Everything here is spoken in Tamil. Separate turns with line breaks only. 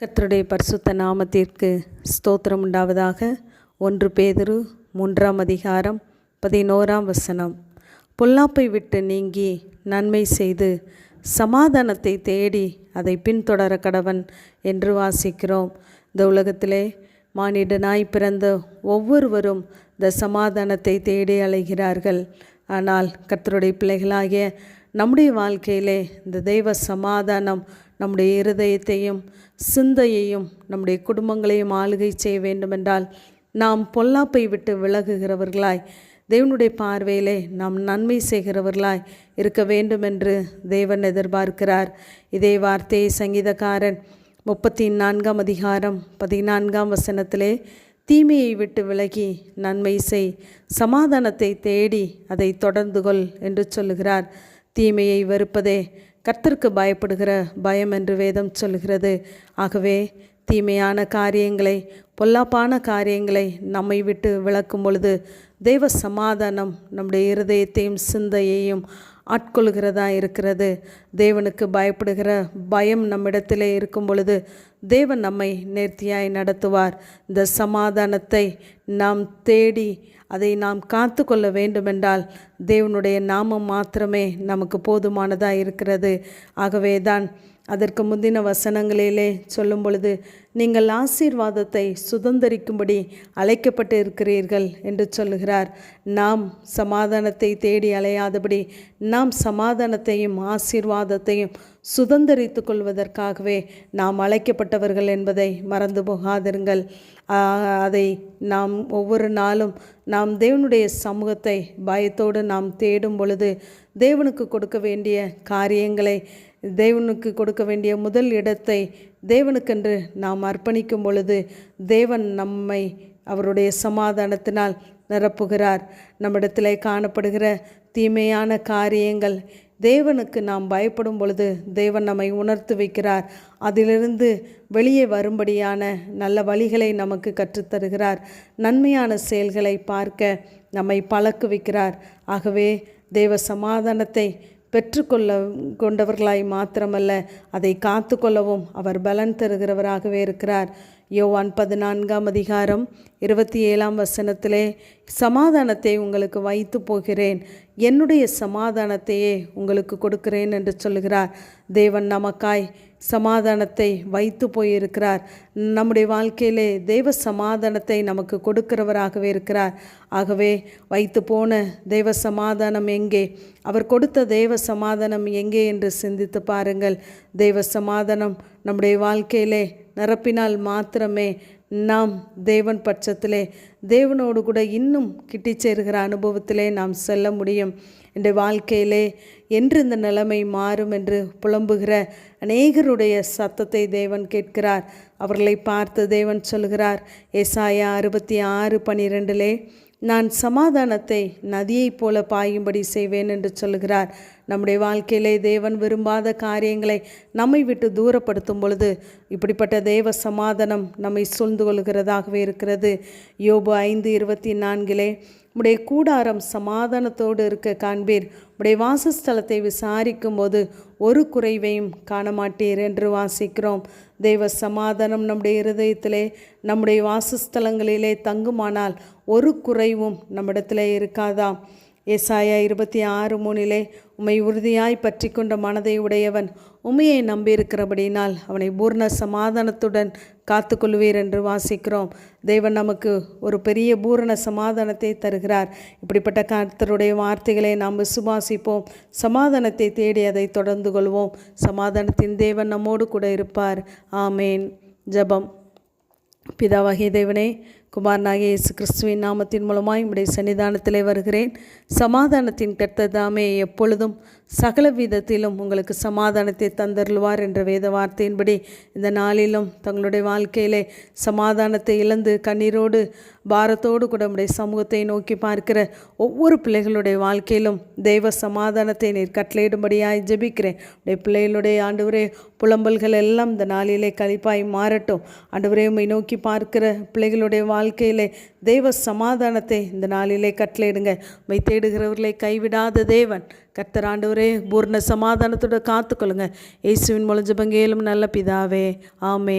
கர்த்தருடைய பரிசுத்த நாமத்திற்கு ஸ்தோத்திரம் உண்டாவதாக. ஒன்று பேதுரு மூன்றாம் அதிகாரம் பதினோராம் வசனம். பொல்லாப்பை விட்டு நீங்கி நன்மை செய்து சமாதானத்தை தேடி அதை பின்தொடர கடவன் என்று வாசிக்கிறோம். இந்த உலகத்திலே மானிடனாய் பிறந்த ஒவ்வொருவரும் இந்த சமாதானத்தை தேடி அலைகிறார்கள். ஆனால் கத்தருடைய பிள்ளைகளாகிய நம்முடைய வாழ்க்கையிலே இந்த தெய்வ சமாதானம் நம்முடைய இருதயத்தையும் சிந்தையையும் நம்முடைய குடும்பங்களையும் ஆளுகை செய்ய வேண்டுமென்றால் நாம் பொல்லாப்பை விட்டு விலகுகிறவர்களாய் தேவனுடைய பார்வையிலே நாம் நன்மை செய்கிறவர்களாய் இருக்க வேண்டும் என்று தேவன் எதிர்பார்க்கிறார். இதே வார்த்தையை சங்கீதக்காரன் முப்பத்தி நான்காம் அதிகாரம் பதினான்காம் வசனத்திலே தீமையை விட்டு விலகி நன்மை செய் சமாதானத்தை தேடி அதை தொடர்ந்து கொள் என்று சொல்லுகிறார். தீமையை வெறுப்பதே கர்த்தருக்கு பயப்படுகிற பயம் என்று வேதம் சொல்கிறது ஆகவே தீமையான காரியங்களை பொல்லாப்பான காரியங்களை நம்மை விட்டு விளக்கும் பொழுது தெய்வ சமாதானம் நம்முடைய இருதயத்தையும் சிந்தையையும் ஆட்கொள்கிறதா இருக்கிறது. தேவனுக்கு பயப்படுகிற பயம் நம்மிடத்திலே இருக்கும் பொழுது தேவன் நம்மை நேர்த்தியாய் நடத்துவார். இந்த சமாதானத்தை நாம் தேடி அதை நாம் காத்து கொள்ள வேண்டுமென்றால் தேவனுடைய நாமம் மாத்திரமே நமக்கு போதுமானதாக இருக்கிறது. ஆகவே தான் அதற்கு முந்தின வசனங்களிலே சொல்லும் பொழுது நீங்கள் ஆசீர்வாதத்தை சுதந்திரிக்கும்படி அழைக்கப்பட்டு இருக்கிறீர்கள் என்று சொல்லுகிறார். நாம் சமாதானத்தை தேடி அலையாதபடி நாம் சமாதானத்தையும் ஆசீர்வாதத்தையும் சுதந்திரித்து கொள்வதற்காகவே நாம் அழைக்கப்பட்டவர்கள் என்பதை மறந்து போகாதிருங்கள். அதை நாம் ஒவ்வொரு நாளும் நாம் தேவனுடைய சமூகத்தை பயத்தோடு நாம் தேடும் பொழுது தேவனுக்கு கொடுக்க வேண்டிய காரியங்களை தேவனுக்கு கொடுக்க வேண்டிய முதல் இடத்தை தேவனுக்கென்று நாம் அர்ப்பணிக்கும் பொழுது தேவன் நம்மை அவருடைய சமாதானத்தினால் நிரப்புகிறார். நம்மிடத்தில் காணப்படுகிற தீமையான காரியங்கள் தேவனுக்கு நாம் பயப்படும் பொழுது தேவன் நம்மை உணர்த்து வைக்கிறார். அதிலிருந்து வெளியே வரும்படியான நல்ல வழிகளை நமக்கு கற்றுத்தருகிறார். நன்மையான செயல்களை பார்க்க நம்மை பழக்குவிக்கிறார். ஆகவே தேவ சமாதானத்தை பெற்றுக்கொள்ள கொண்டவர்களாய் மாத்திரமல்ல அதை காத்து கொள்ளவும் அவர் பலன் தருகிறவராகவே இருக்கிறார். யோவான் பதினான்காம் அதிகாரம் இருபத்தி ஏழாம் வசனத்திலே சமாதானத்தை உங்களுக்கு வைத்து போகிறேன். என்னுடைய சமாதானத்தையே உங்களுக்கு கொடுக்கிறேன் என்று சொல்லுகிறார். தேவன் நமக்காய் சமாதானத்தை வைத்து போயிருக்கிறார். நம்முடைய வாழ்க்கையிலே தெய்வ சமாதானத்தை நமக்கு கொடுக்கிறவராகவே இருக்கிறார். ஆகவே வைத்து போன தெய்வ சமாதானம் எங்கே? அவர் கொடுத்த தெய்வ சமாதானம் எங்கே என்று சிந்தித்து பாருங்கள். தெய்வ சமாதானம் நம்முடைய வாழ்க்கையிலே நிரப்பினால் மாத்திரமே நாம் தேவன் பட்சத்திலே தேவனோடு கூட இன்னும் கிட்டி சேருகிற அனுபவத்திலே நாம் செல்ல முடியும். இந்த வாழ்க்கையிலே என்று இந்த நிலைமை மாறும் என்று புலம்புகிற அநேகருடைய சத்தத்தை தேவன் கேட்கிறார். அவர்களை பார்த்து தேவன் சொல்கிறார் ஏசாயா அறுபத்தி ஆறு பனிரெண்டிலே நான் சமாதானத்தை நதியைப் போல பாயும்படி செய்வேன் என்று சொல்கிறார். நம்முடைய வாழ்க்கையிலே தேவன் விரும்பாத காரியங்களை நம்மை விட்டு தூரப்படுத்தும் பொழுது இப்படிப்பட்ட தேவ சமாதானம் நம்மை சூழ்ந்து கொள்கிறதாகவே இருக்கிறது. யோபு ஐந்து இருபத்தி நான்கிலே உடைய கூடாரம் சமாதானத்தோடு இருக்க காண்பீர். உடைய வாசஸ்தலத்தை விசாரிக்கும் போது ஒரு குறைவையும் காண மாட்டீர் என்று வாசிக்கிறோம். தெய்வ சமாதானம் நம்முடைய இருதயத்திலே நம்முடைய வாசஸ்தலங்களிலே தங்குமானால் ஒரு குறைவும் நம்மிடத்திலே இருக்காதாம் ஏசாயா இருபத்தி ஆறு மூணிலே உம்மை உறுதியாய் பற்றி கொண்ட மனதை உடையவன் உமையை நம்பியிருக்கிறபடியினால் அவனை பூர்ண சமாதானத்துடன் காத்துக்கொள்வீர் என்று வாசிக்கிறோம். தேவன் நமக்கு ஒரு பெரிய பூரண சமாதானத்தை தருகிறார். இப்படிப்பட்ட கர்த்தருடைய வார்த்தைகளை நாம் விசுவாசிப்போம். சமாதானத்தை தேடி அதை தொடர்ந்து கொள்வோம். சமாதானத்தின் தேவன் நம்மோடு கூட இருப்பார். ஆமேன். ஜபம். பிதாவாகிய தேவனே குமாரனாகிய இயேசு கிறிஸ்துவின் நாமத்தின் மூலமாய் உடைய சன்னிதானத்திலே வருகிறேன். சமாதானத்தின் கர்த்ததாமே எப்பொழுதும் சகல விதத்திலும் உங்களுக்கு சமாதானத்தை தந்தருள்வார் என்ற வேத வார்த்தையின்படி இந்த நாளிலும் தங்களுடைய வாழ்க்கையிலே சமாதானத்தை இழந்து கண்ணீரோடு பாரத்தோடு கூட உடைய சமூகத்தை நோக்கி பார்க்கிற ஒவ்வொரு பிள்ளைகளுடைய வாழ்க்கையிலும் தெய்வ சமாதானத்தை நீர் கட்டளையிடும்படியாய் ஜெபிக்கிறேன். உடைய பிள்ளைகளுடைய ஆண்டவரே புலம்பல்கள் எல்லாம் இந்த நாளிலே கழிப்பாய் மாறட்டும். ஆண்டவரே உண்மை நோக்கி பார்க்கிற பிள்ளைகளுடைய வாழ்க்கையிலே தெய்வ சமாதானத்தை இந்த நாளிலே கட்டளையிடுங்க. மை தேடுகிறவர்களை கைவிடாத தேவன் கர்த்தர் ஆண்டவரே பூர்ண சமாதானத்தோட காத்துக்கொள்ளுங்க. இயேசுவின் முளைஞ்ச பங்கேலும் நல்ல பிதாவே ஆமே